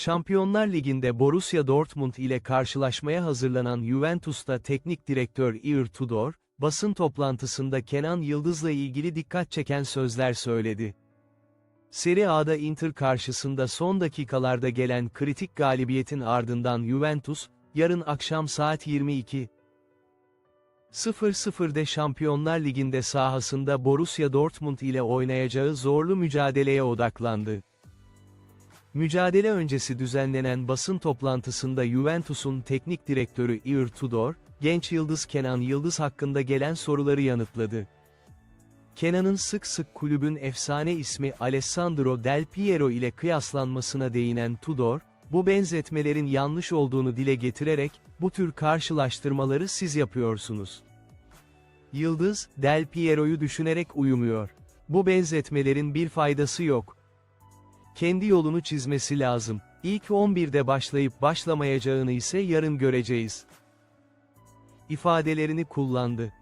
Şampiyonlar Ligi'nde Borussia Dortmund ile karşılaşmaya hazırlanan Juventus'ta teknik direktör Ir Tudor, basın toplantısında Kenan Yıldız'la ilgili dikkat çeken sözler söyledi. Serie A'da Inter karşısında son dakikalarda gelen kritik galibiyetin ardından Juventus, yarın akşam saat 22. 00'de Şampiyonlar Ligi'nde sahasında Borussia Dortmund ile oynayacağı zorlu mücadeleye odaklandı. Mücadele öncesi düzenlenen basın toplantısında Juventus'un teknik direktörü Ir Tudor, genç yıldız Kenan Yıldız hakkında gelen soruları yanıtladı. Kenan'ın sık sık kulübün efsane ismi Alessandro Del Piero ile kıyaslanmasına değinen Tudor, bu benzetmelerin yanlış olduğunu dile getirerek, bu tür karşılaştırmaları siz yapıyorsunuz. Yıldız, Del Piero'yu düşünerek uyumuyor. Bu benzetmelerin bir faydası yok. Kendi yolunu çizmesi lazım. İlk 11'de başlayıp başlamayacağını ise yarın göreceğiz. ifadelerini kullandı.